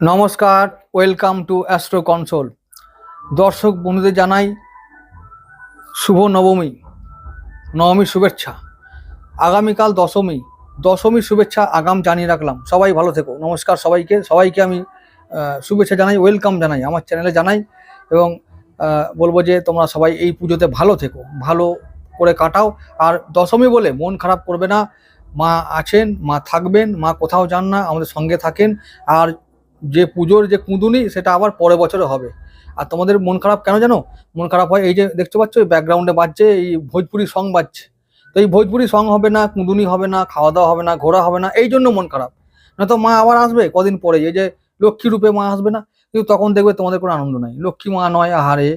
নমস্কার, welcome to astro console. দর্শক, বন্ধুদের জানাই শুভ নবমী, নবমীর শুভেচ্ছা। আগামীকাল দশমী, দশমীর শুভেচ্ছা আগাম জানিয়ে রাখলাম। সবাই ভালো থেকো। নমস্কার সবাইকে। সবাইকে আমি শুভেচ্ছা জানাই, ওয়েলকাম জানাই, আমার চ্যানেলে জানাই। এবং বলব যে তোমরা সবাই এই পুজোতে ভালো থেকো, ভালো করে কাটাও। আর দশমী বলে মন খারাপ করবে না। মা আছেন, মা থাকবেন, মা কোথাও যান না, আমাদের সঙ্গে থাকেন। আর যে পুজোর যে কুঁদুনি, সেটা আবার পরের বছরে হবে। আর তোমাদের মন খারাপ কেন জানো? মন খারাপ হয়, এই যে দেখতে পাচ্ছ ব্যাকগ্রাউন্ডে বাজছে, এই ভোজপুরি সং বাজছে। তো এই ভোজপুরি সং হবে না, কুঁদুনি হবে না খাওয়া দাওয়া হবে না ঘোরা হবে না, এই জন্য মন খারাপ। না তো মা আবার আসবে কদিন পরে, এই যে লক্ষ্মী রূপে মা আসবে না, কিন্তু তখন দেখবে তোমাদের কোনো আনন্দ নাই। লক্ষ্মী মা নয়, আহারে,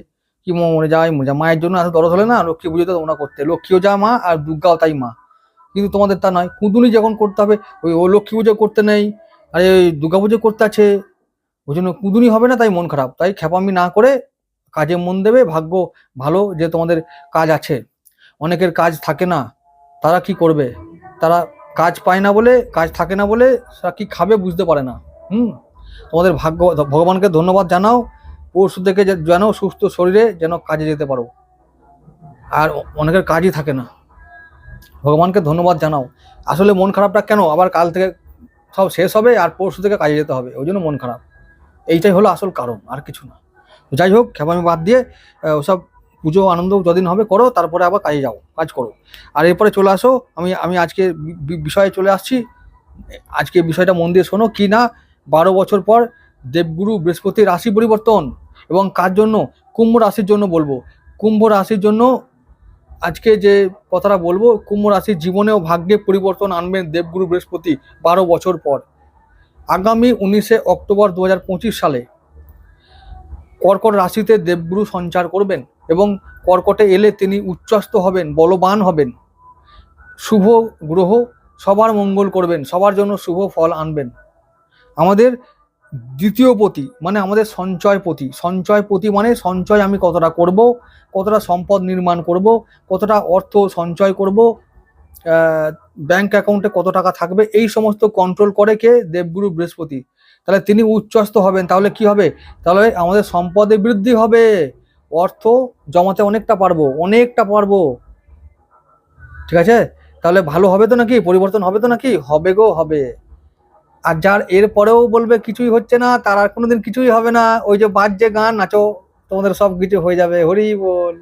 কি মরে যায় মরে যায়। মায়ের জন্য এত দরদ হলে না, লক্ষ্মী পুজোতে তোমরা করতে। লক্ষ্মীও যা মা, আর দুর্গাও তাই মা। কিন্তু তোমাদের তা নয়। কুঁদুনি যখন করতে হবে, ওই ও লক্ষ্মী পুজো করতে নেই। আরে ওই দুর্গা পুজো করতে আছে। ওই জন্য কুদুনি হবে না, তাই মন খারাপ। তাই খেপামি না করে কাজে মন দেবে, ভাগ্য ভালো যে তোমাদের কাজ আছে। অনেকের কাজ থাকে না, তারা কি করবে? তারা কাজ পায় না বলে, কাজ থাকে না বলে তারা কি খাবে বুঝতে পারে না। হুম? তোমাদের ভাগ্য, ভগবানকে ধন্যবাদ জানাও। পরশু থেকে যেন সুস্থ শরীরে যেন কাজে যেতে পারো। আর অনেকের কাজই থাকে না। ভগবানকে ধন্যবাদ জানাও। আসলে মন খারাপটা কেন? আবার কাল থেকে সব শেষ হবে আর পরশু থেকে কাজে যেতে হবে, ওই জন্য মন খারাপ। এইটাই হলো আসল কারণ, আর কিছু না। যাই হোক, খেপামি বাদ দিয়ে ওসব পুজো আনন্দ যদিন হবে করো, তারপরে আবার কাজে যাও, কাজ করো। আর এরপরে চলে আসো, আমি আমি আজকে বিষয়ে চলে আসছি। আজকে বিষয়টা মন দিয়ে শোনো কি না, বারো বছর পর দেবগুরু বৃহস্পতি রাশি পরিবর্তন এবং কার জন্য? কুম্ভ রাশির জন্য বলব। কুম্ভ রাশির জন্য আজকে যে কথাটা বলব, কুম্ভ রাশির জীবনে ও ভাগ্যে পরিবর্তন আনবেন দেবগুরু বৃহস্পতি বারো বছর পর। আগামী উনিশে অক্টোবর দু হাজার পঁচিশ সালে কর্কট রাশিতে দেবগুরু সঞ্চার করবেন এবং কর্কটে এলে তিনি উচ্চস্ত হবেন, বলবান হবেন। শুভ গ্রহ সবার মঙ্গল করবেন, সবার জন্য শুভ ফল আনবেন। আমাদের দ্বিতীয় পতি মানে আমাদের সঞ্চয় পতি। সঞ্চয় পতি মানে সঞ্চয় আমি কতটা করব, কতটা সম্পদ নির্মাণ করব, কতটা অর্থ সঞ্চয় করব ব্যাংক অ্যাকাউন্টে কত টাকা থাকবে, এই সমস্ত কন্ট্রোল করে কে? দেবগুরু বৃহস্পতি। তাহলে তিনি উচ্চস্ত হবেন, তাহলে কি হবে? তাহলে আমাদের সম্পদে বৃদ্ধি হবে। অর্থ জমাতে অনেকটা পারব অনেকটা পারব। ঠিক আছে? তাহলে ভালো হবে তো নাকি? পরিবর্তন হবে তো নাকি? হবে গো, হবে। আর যার এর পরেও বলবে কিছুই হচ্ছে না, তার আর কোনোদিন কিছুই হবে না। ওই যে বাজছে গান, নাচো, তোমাদের সব কিছু হয়ে যাবে, হরি বল।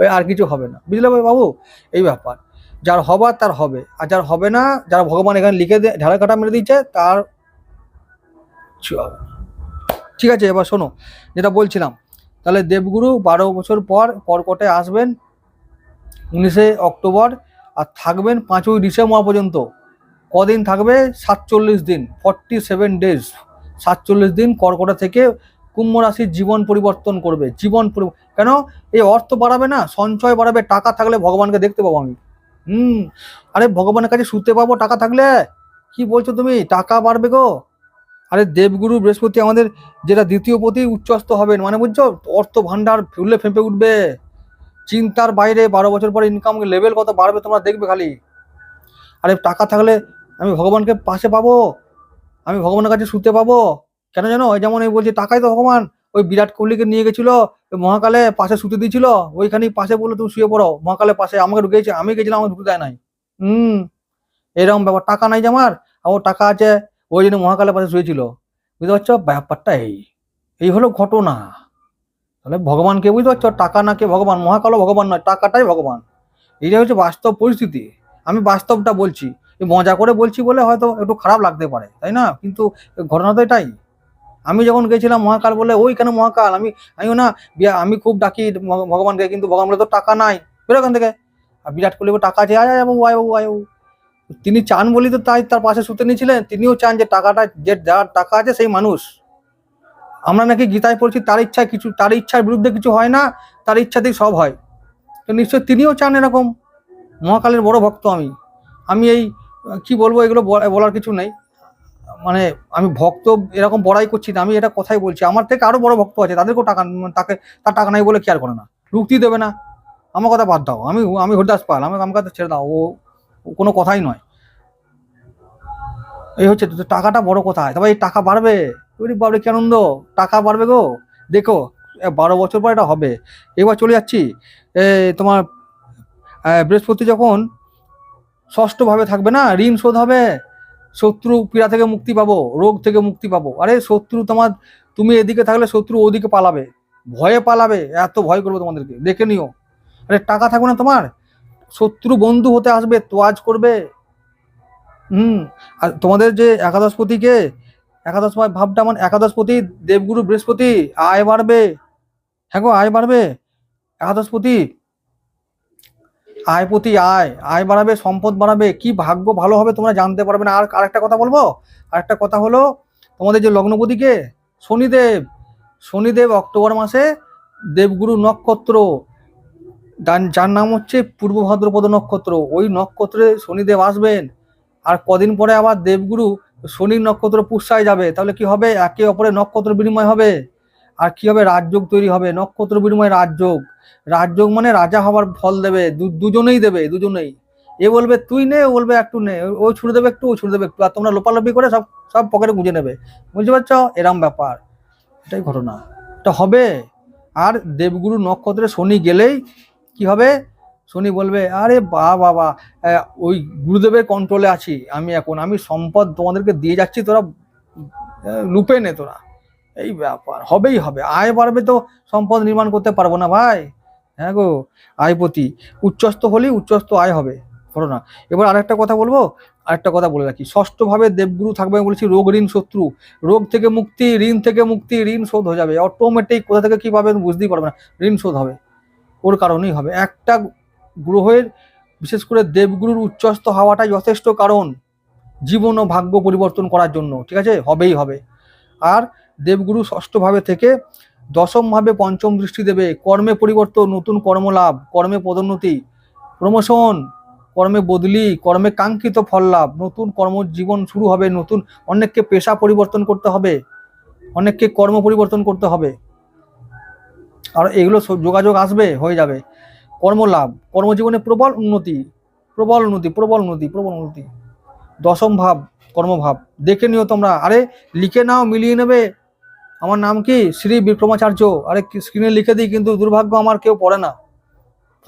ওই আর কিছু হবে না। বুঝলে ভাই বাবু? এই ব্যাপার। যার হবার, তার হবে। আর যার হবে না, যার ভগবান এখানে লিখে ঢালা কাটা মেরে দিচ্ছে তার। ঠিক আছে, এবার শোনো, যেটা বলছিলাম, তাহলে দেবগুরু বারো বছর পর কর্কটে আসবেন উনিশে অক্টোবর আর থাকবেন পাঁচই ডিসেম্বর পর্যন্ত। কদিন থাকবে? সাতচল্লিশ দিন ফর্টি সেভেন ডেজ সাতচল্লিশ দিন কর্কটা থেকে কুম্ভ রাশির জীবন পরিবর্তন করবে। জীবন কেন? এই অর্থ বাড়াবে না, সঞ্চয় বাড়াবে, টাকা থাকলে ভগবানকে দেখতে পাবো আমি। হুম, আরে ভগবানের কাছে শুতে পাবো টাকা থাকলে? কি বলছো তুমি? টাকা বাড়বে গো। আরে দেবগুরু বৃহস্পতি আমাদের যেটা দ্বিতীয় পতি উচ্চস্ত হবেন। মানে বুঝছ? অর্থ ভান্ডার ফুলে ফেঁপে উঠবে। চিন্তার বাইরে বারো বছর পরে ইনকাম লেভেল কত বাড়বে তোমরা দেখবে খালি। আরে টাকা থাকলে আমি ভগবানকে পাশে পাবো। আমি ভগবানের কাছে শুতে পাবো। কেন জানো? যেমন এই বলছি টাকাই তো ভগবান। ওই বিরাট কোহলিকে নিয়ে গেছিল মহাকালে পাশে শুতে দিয়েছিল ওইখানেই পাশে বলল তুমি শুয়ে পড়ো। মহাকালে পাশে আমাকে ঢুকেছে, আমি গেছিলাম, আমাকে ঢুকতে দেয় নাই। হুম, এরকম ব্যাপার। টাকা নাই যে আমার আর ওর টাকা আছে, ওই জন্য মহাকালের পাশে শুয়েছিল। বুঝতে পারছ? ব্যাপারটা এই। এই হলো ঘটনা। তাহলে ভগবানকে বুঝতে পারছ? টাকা না কে ভগবান? মহাকালও ভগবান নয়, টাকাটাই ভগবান। এইটাই হচ্ছে বাস্তব পরিস্থিতি। আমি বাস্তবটা বলছি। মজা করে বলছি বলে হয়তো একটু খারাপ লাগতে পারে, তাই না? কিন্তু ঘটনা তো এটাই। আমি যখন গেছিলাম মহাকাল বলে, ওই কেন মহাকাল? আমি, আমিও না আমি খুব ডাকি ভগবানকে, কিন্তু ভগবান বলে তো টাকা নাই। বেরো এখান থেকে। আর বিরাট কোহলি টাকা আছে, আয় বাবু আয় বাবু, আয় তিনি চান বলি তো তাই তার পাশে শুতে নিয়েছিলেন, তিনিও চান যে টাকাটা, যে যার টাকা আছে সেই মানুষ। আমরা নাকি গীতায় পড়ছি, তার ইচ্ছায় কিছু, তার ইচ্ছার বিরুদ্ধে কিছু হয় না, তার ইচ্ছাতেই সব হয়। তো নিশ্চয় তিনিও চান এরকম। মহাকালের বড় ভক্ত আমি। আমি এই কি বলব, এগুলো বলা- বলার কিছু নেই। মানে আমি ভক্ত, এরকম বড়াই করছি না, আমি এটা কথাই বলছি। আমার থেকে আরও বড় ভক্ত আছে, তাদেরকেও টাকা, তাকে, তার টাকা নাই বলে কেয়ার করে না? রুক্তি দেবে না। আমার কথা বাদ দাও। আমি আমি হরিদাস পাল, আমি আমার কথা ছেড়ে দাও। ও কোনো কথাই নয়। এই হচ্ছে টাকাটা বড় কথা। হয় তবে এই টাকা বাড়বে? ওরে বাবরে কি আনন্দ। টাকা বাড়বে গো। দেখো বারো বছর পর এটা হবে। এবার চলে যাচ্ছি। তোমার বৃহস্পতি যখন ষষ্ঠভাবে থাকবে না, ঋণ শোধ হবে। শত্রু পীড়া থেকে মুক্তি পাবো, রোগ থেকে মুক্তি পাবো। আরে শত্রু তোমার, তুমি এদিকে থাকলে শত্রু ওদিকে পালাবে। ভয়ে পালাবে, এত ভয় করবে তোমাদেরকে, দেখে নিও। আরে টাকা থাকবে না তোমার, শত্রু বন্ধু হতে আসবে, তোয়াজ করবে। হুম, আর তোমাদের যে একাদশপতিকে একাদশ ভাব- ভাবটা মানে একাদশপতি দেবগুরু বৃহস্পতি, আয় বাড়বে। হ্যাঁ গো, আয় বাড়বে। একাদশপতি আয়পতি আয় আয় বাড়াবে, সম্পদ বাড়াবে, কি ভাগ্য ভালো হবে তোমরা জানতে পারবে না। আর আরেকটা কথা বলব? আরেকটা কথা হলো, তোমাদের যে লগ্নপতিকে শনিদেব শনিদেব অক্টোবর মাসে দেবগুরু নক্ষত্র, যার- নাম হচ্ছে পূর্ব ভাদ্রপদ নক্ষত্র, ওই নক্ষত্রে শনিদেব আসবেন। আর কদিন পরে আবার দেবগুরু শনি নক্ষত্র পুষ্যায় যাবে। তাহলে কি হবে? একে অপরের নক্ষত্র বিনিময় হবে। আর কি হবে রাজযোগ তৈরি হবে? নক্ষত্র বিনিময় রাজযোগ। রাজযোগ মানে রাজা হওয়ার ফল দেবে দুজনেই দেবে, দুজনেই। এ বলবে, তুই নে। ও বলবে, একটু নে। ও ছুড়ে দেবে, একটু ও ছুড়ে দেবে। একটু, আর তোমরা লোপালোপি করে সব সব পকেটে গুঁজে নেবে। বুঝতে পারছ? এরম ব্যাপার। এটাই ঘটনা। এটা হবে? আর দেবগুরু নক্ষত্রে শনি গেলেই কি হবে? শনি বলবে, আরে বা বাবা ওই গুরুদেবের কন্ট্রোলে আছি আমি এখন। আমি সম্পদ তোমাদেরকে দিয়ে যাচ্ছি, তোরা লুপে নে তোরা। এই ব্যাপার, হবেই হবে। আয় বাড়বে তো সম্পদ নির্মাণ করতে পারব না ভাই। হ্যাঁ গো আয়পতি উচ্চস্ত হলেই উচ্চস্ত আয় হবে। ঘটনা এবার আরেকটা কথা বলব? আরেকটা কথা বলে রাখি। ষষ্ঠভাবে দেবগুরু থাকবে আমি বলেছি রোগ ঋণ শত্রু। রোগ থেকে মুক্তি, ঋণ থেকে মুক্তি, ঋণ শোধ হয়ে যাবে। অটোমেটিক কোথা থেকে কী পাবে বুঝতেই পারবে না। ঋণ শোধ হবে। ওর কারণেই হবে। একটা গ্রহের, বিশেষ করে দেবগুরুর উচ্চস্ত হওয়াটাই যথেষ্ট কারণ। জীবন ও ভাগ্য পরিবর্তন করার জন্য। ঠিক আছে? হবেই হবে। আর দেবগুরু ষষ্ঠভাবে থেকে দশমভাবে পঞ্চম দৃষ্টি দেবে। কর্মে পরিবর্তন, নতুন কর্মলাভ, কর্মে পদোন্নতি, প্রমোশন, কর্মে বদলি, কর্মে কাঙ্ক্ষিত ফল লাভ নতুন কর্মজীবন শুরু হবে, নতুন অনেককে পেশা পরিবর্তন করতে হবে, অনেককে কর্ম পরিবর্তন করতে হবে। আর এগুলো যোগাযোগ আসবে, হয়ে যাবে। কর্মলাভ, কর্মজীবনে প্রবল উন্নতি প্রবল উন্নতি প্রবল উন্নতি প্রবল উন্নতি। দশম ভাব, কর্মভাব। দেখে নিও তোমরা। আরে, লিখে নাও, মিলিয়ে নেবে। আমার নাম কি? শ্রী বিক্রমাচার্য। আরে স্ক্রিনে লিখে দিই কিন্তু দুর্ভাগ্য আমার কেউ পড়ে না।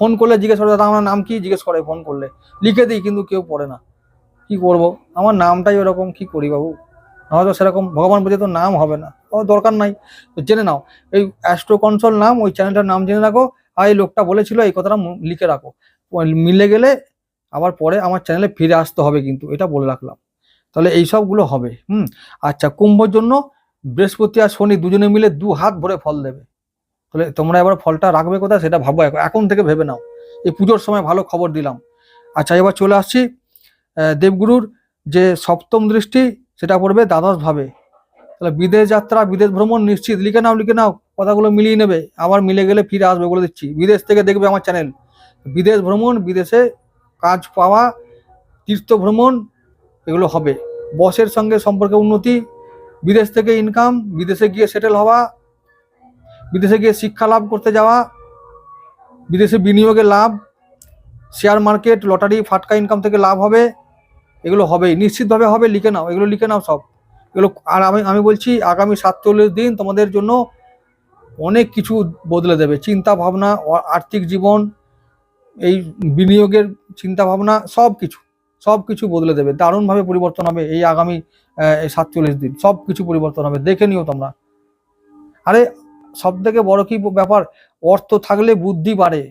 ফোন করলে জিজ্ঞেস করে, দাদা, আমার নাম কি? জিজ্ঞেস করে ফোন করলে। লিখে দিই কিন্তু কেউ পড়ে না। কি করব? আমার নামটাই ওরকম, কি করি বাবু? হয়তো সেরকম ভগবান বুঝে তো নাম হবে না। ও দরকার নাই। তো জেনে নাও, এই অ্যাস্ট্রো কনসোল নাম, ওই চ্যানেলটার নাম জেনে রাখো। আর এই লোকটা বলেছিল এই কথাটা লিখে রাখো। মিলে গেলে আবার পরে আমার চ্যানেলে ফিরে আসতে হবে কিন্তু, এটা বলে রাখলাম। তাহলে এই সবগুলো হবে। হুম? আচ্ছা কুম্ভর জন্য বৃহস্পতি আর শনি দুজনে মিলে দু হাত ভরে ফল দেবে। তাহলে তোমরা এবার ফলটা রাখবে কোথায় সেটা ভাবো। এখন- থেকে ভেবে নাও। এই পুজোর সময় ভালো খবর দিলাম। আচ্ছা এবার চলে আসছি দেবগুরুর যে সপ্তম দৃষ্টি, সেটা পড়বে দ্বাদশ ভাবে তাহলে বিদেশ যাত্রা, বিদেশ ভ্রমণ নিশ্চিত। লিখে নাও লিখে নাও, কথাগুলো মিলিয়ে নেবে। আবার মিলে গেলে ফিরে আসবে বলে দিচ্ছি। বিদেশ থেকে দেখবে আমার চ্যানেল। বিদেশ ভ্রমণ, বিদেশে কাজ পাওয়া, তীর্থ ভ্রমণ, এগুলো হবে। বসের সঙ্গে সম্পর্কে উন্নতি বিদেশ থেকে ইনকাম বিদেশে গিয়ে সেটেল হওয়া, বিদেশে গিয়ে শিক্ষা লাভ করতে যাওয়া, বিদেশে বিনিয়োগে লাভ শেয়ার মার্কেট লটারি ফাটকা ইনকাম থেকে লাভ হবে, এগুলো হবেই। নিশ্চিতভাবে হবে, লিখে নাও, এগুলো লিখে নাও সব। এগুলো, আর আমি আমি বলছি, আগামী সাতচল্লিশ দিন তোমাদের জন্য অনেক কিছু বদলে দেবে। চিন্তা ভাবনা, আর্থিক জীবন, এই বিনিয়োগের চিন্তা ভাবনা, সব কিছু। সব কিছু বদলে দেবে। দারুণভাবে পরিবর্তন হবে এই আগামী সাতচল্লিশ দিন। সব কিছু পরিবর্তন হবে। দেখে নিও তোমরা। আরে সব থেকে বড় কি ব্যাপার? অর্থ থাকলে বুদ্ধি বাড়ে।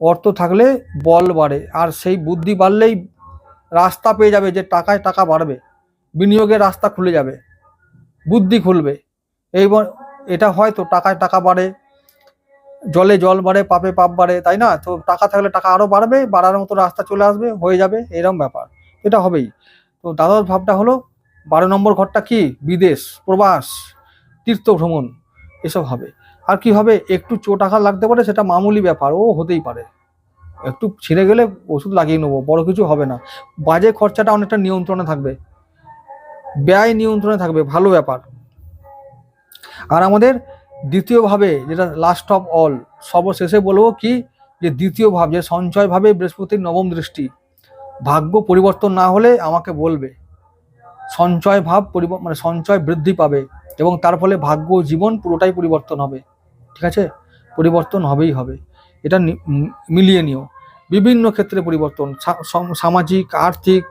অর্থ থাকলে বল বাড়ে। আর সেই বুদ্ধি বাড়লেই রাস্তা পেয়ে যাবে যে টাকায় টাকা বাড়বে। বিনিয়োগের রাস্তা খুলে যাবে। বুদ্ধি খুলবে। এইবার এটা হয় তো টাকায় টাকা বাড়ে জলে জল বাড়ে, পাপে পাপ বাড়ে, তাই না? তো টাকা থাকলে টাকা আরও বাড়বে, বাড়ার মতো রাস্তা চলে আসবে, হয়ে যাবে এরকম ব্যাপার। এটা হবেই। তো দ্বাদশ ভাবটা হলো, বারো নম্বর ঘরটা কি? বিদেশ, প্রবাস, তীর্থ ভ্রমণ, এসব হবে। আর কি হবে? একটু চোট আঘাত লাগতে পারে, সেটা মামুলি ব্যাপার, ও হতেই পারে। একটু ছিঁড়ে গেলে ওষুধ লাগিয়ে নেব, বড় কিছু হবে না। বাজে খরচাটা অনেকটা নিয়ন্ত্রণে থাকবে। ব্যয় নিয়ন্ত্রণে থাকবে, ভালো ব্যাপার। আর আমাদের দ্বিতীয় ভাবে যেটা লাস্ট অফ অল সর্বশেষে বলব কি, যে দ্বিতীয় ভাব যে সঞ্চয় ভাবে বৃহস্পতির নবম দৃষ্টি, ভাগ্য পরিবর্তন না হলে আমাকে বলবে। সঞ্চয় ভাব মানে সঞ্চয় বৃদ্ধি পাবে এবং তার ফলে ভাগ্য জীবন পুরোটাই পরিবর্তন হবে। ঠিক আছে? পরিবর্তন হবেই হবে। এটা মিলিয়ে নিও। বিভিন্ন ক্ষেত্রে পরিবর্তন সামাজিক, আর্থিক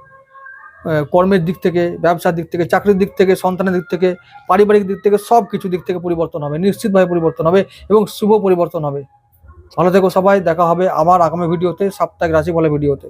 কর্মের দিক থেকে, ব্যবসার দিক থেকে, চাকরির দিক থেকে, সন্তানের দিক থেকে, পারিবারিক দিক থেকে সব কিছু দিক থেকে পরিবর্তন হবে, নিশ্চিতভাবে পরিবর্তন হবে এবং শুভ পরিবর্তন হবে। ভালো থেকো সবাই, দেখা হবে আবার আগামী ভিডিওতে, সাপ্তাহিক রাশি বলে ভিডিওতে।